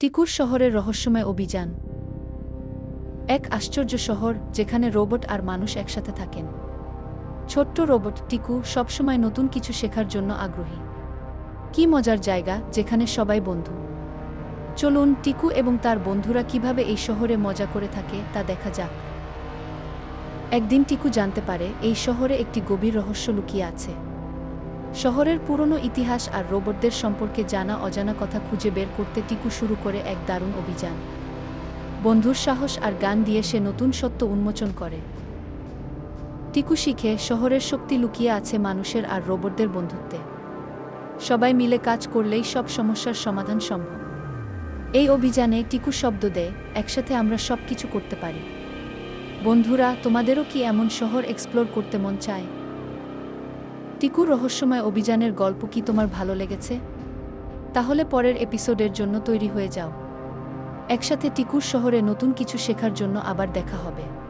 টিকুর শহরের রহস্যময় অভিযান। এক আশ্চর্য শহর যেখানে রোবট আর মানুষ একসাথে থাকেন। ছোট্ট রোবট টিকু সবসময় নতুন কিছু শেখার জন্য আগ্রহী। কি মজার জায়গা যেখানে সবাই বন্ধু। চলুন টিকু এবং তার বন্ধুরা কীভাবে এই শহরে মজা করে থাকে তা দেখা যাক। একদিন টিকু জানতে পারে এই শহরে একটি গভীর রহস্য লুকিয়ে আছে। শহরের পুরনো ইতিহাস আর রোবটদের সম্পর্কে জানা অজানা কথা খুঁজে বের করতে টিকু শুরু করে এক দারুণ অভিযান। বন্ধুর সাহস আর গান দিয়ে সে নতুন সত্য উন্মোচন করে। টিকু শিখে শহরের শক্তি লুকিয়ে আছে মানুষের আর রোবটদের বন্ধুত্বে। সবাই মিলে কাজ করলেই সব সমস্যার সমাধান সম্ভব। এই অভিযানে টিকু শব্দ দেয়, একসাথে আমরা সব কিছু করতে পারি। বন্ধুরা, তোমাদেরও কি এমন শহর এক্সপ্লোর করতে মন চায়? টিকুর রহস্যময় অভিযানের গল্প কি তোমার ভালো লেগেছে? তাহলে পরের এপিসোডের জন্য তৈরি হয়ে যাও। একসাথে টিকুর শহরে নতুন কিছু শেখার জন্য আবার দেখা হবে।